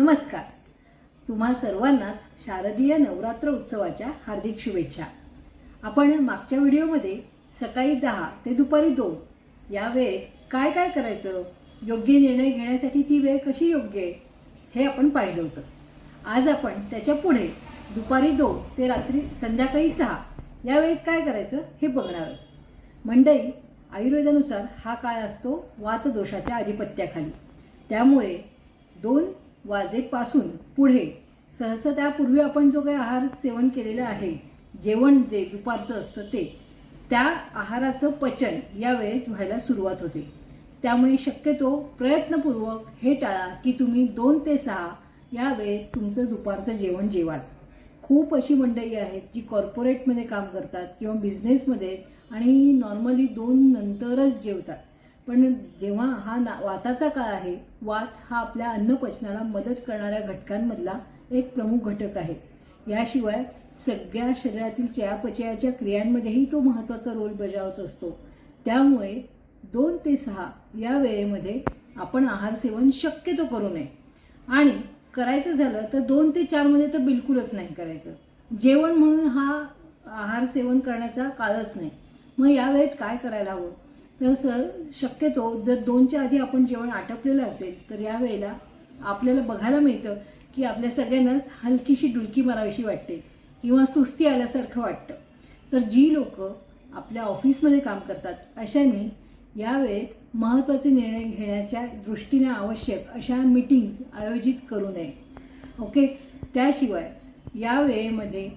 नमस्कार. तुम्हा सर्वांनाच शारदीय नवरात्र उत्सवाच्या हार्दिक शुभेच्छा. आपण मागच्या व्हिडिओमध्ये सकाळी दहा ते दुपारी दोन या वेळेत काय काय करायचं योग्य निर्णय घेण्यासाठी ती वेळ कशी योग्य आहे हे आपण पाहिलं होतं. आज आपण त्याच्या पुढे दुपारी दोन ते रात्री संध्याकाळी सहा या वेळेत काय करायचं हे बघणार आहोत. मंडळी आयुर्वेदानुसार हा काळ असतो वातदोषाच्या आधिपत्याखाली त्यामुळे दोन वाजेपासून पुढे. सहसा त्यापूर्वी आपण जो काही आहार सेवन केलेला आहे जेवण जे दुपारचं असतं ते त्या आहाराचं पचन या वेळेस व्हायला सुरुवात होते. त्यामुळे शक्यतो प्रयत्नपूर्वक हे टाळा की तुम्ही दोन ते सहा या वेळेत तुमचं दुपारचं जेवण जेवाल. खूप अशी मंडळी आहेत जी कॉर्पोरेटमध्ये काम करतात किंवा बिझनेसमध्ये आणि नॉर्मली दोन नंतरच जेवतात. पण जेव्हा हा ना वाताचा काळ आहे वात हा आपल्या अन्नपचनाला मदत करणाऱ्या घटकांमधला एक प्रमुख घटक आहे. याशिवाय सगळ्या शरीरातील चयापचयाच्या क्रियांमध्येही तो महत्त्वाचा रोल बजावत असतो. त्यामुळे दोन ते सहा या वेळेमध्ये आपण आहार सेवन शक्यतो करू नये. आणि करायचं झालं तर दोन ते चारमध्ये तर बिलकुलच नाही करायचं. जेवण म्हणून हा आहार सेवन करण्याचा काळच नाही. मग या वेळेत काय करायला हवं? तर सर शक्यतो जर दोनच्या आधी आपण जेवण आटपलेलं असेल तर या वेळेला आपल्याला बघायला मिळतं की आपल्या सगळ्यांनाच हलकीशी डुलकी मारावीशी वाटते किंवा सुस्ती आल्यासारखं वाटतं. तर जी लोक आपल्या ऑफिसमध्ये काम करतात अशांनी या वेळेत महत्त्वाचे निर्णय घेण्याच्या दृष्टीने आवश्यक अशा मीटिंग्स आयोजित करू नये. ओके? त्याशिवाय या वेळेमध्ये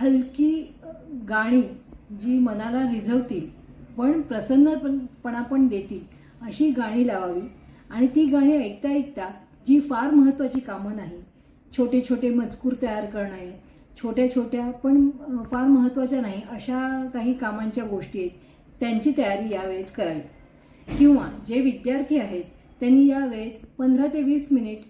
हलकी गाणी जी मनाला रिझवतील पण प्रसन्नपणा पण देतील अशी गाणी लावावी. आणि ती गाणी ऐकता ऐकता जी फार महत्त्वाची कामं नाही छोटे छोटे मजकूर तयार करणे छोट्या छोट्या पण फार महत्त्वाच्या नाही अशा काही कामांच्या गोष्टी आहेत त्यांची तयारी यावेळेत करावी. किंवा जे विद्यार्थी आहेत त्यांनी यावेळेत पंधरा ते वीस मिनिट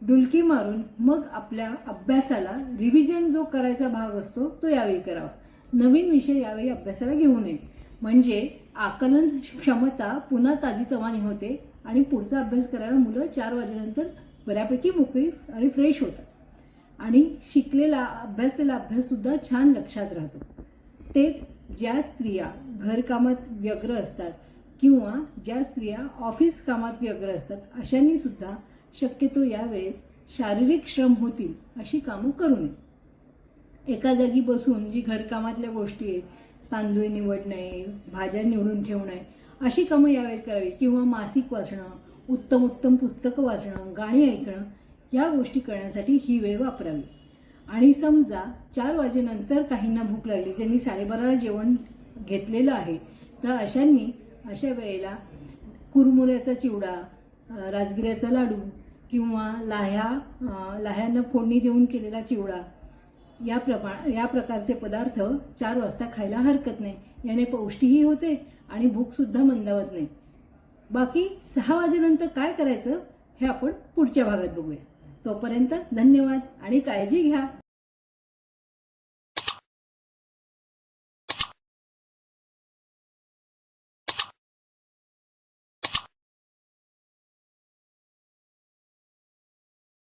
डुलकी मारून मग आपल्या अभ्यासाला रिव्हिजन जो करायचा भाग असतो तो यावेळी करावा. नवीन विषय यावेळी अभ्यासाला घेऊ नये. म्हणजे आकलन क्षमता पुन्हा ताजीतवानी होते आणि पुढचा अभ्यास करायला मुलं चार वाजेनंतर बऱ्यापैकी मोकळी आणि फ्रेश होतात. आणि शिकलेला अभ्यासलेला अभ्याससुद्धा छान लक्षात राहतो. तेच ज्या स्त्रिया घरकामात व्यग्र असतात किंवा ज्या स्त्रिया ऑफिस कामात व्यग्र असतात अशांनी सुद्धा शक्यतो यावेळेत शारीरिक श्रम होतील अशी कामं करू नये. एका जागी बसून जी घरकामातल्या गोष्टी आहेत तांदूळ निवडणे भाज्या निवडून ठेवणे अशी कामं यावेळेत करावी. किंवा मासिक वाचणं उत्तम उत्तम पुस्तकं वाचणं गाणी ऐकणं या गोष्टी करण्यासाठी ही वेळ वापरावी. आणि समजा चार वाजेनंतर काहींना भूक लागली ज्यांनी साडेबाराला जेवण घेतलेलं आहे तर अशांनी अशा वेळेला कुरमुऱ्याचा चिवडा राजगिऱ्याचा लाडू किंवा लाह्या लाह्यांना फोडणी देऊन केलेला चिवडा या प्रमा या प्रकारचे पदार्थ चार वाजता खायला हरकत नाही. याने पौष्टीही होते आणि भूकसुद्धा मंदावत नाही. बाकी सहा वाजेनंतर काय करायचं हे आपण पुढच्या भागात बघूया. तोपर्यंत धन्यवाद आणि काळजी घ्या.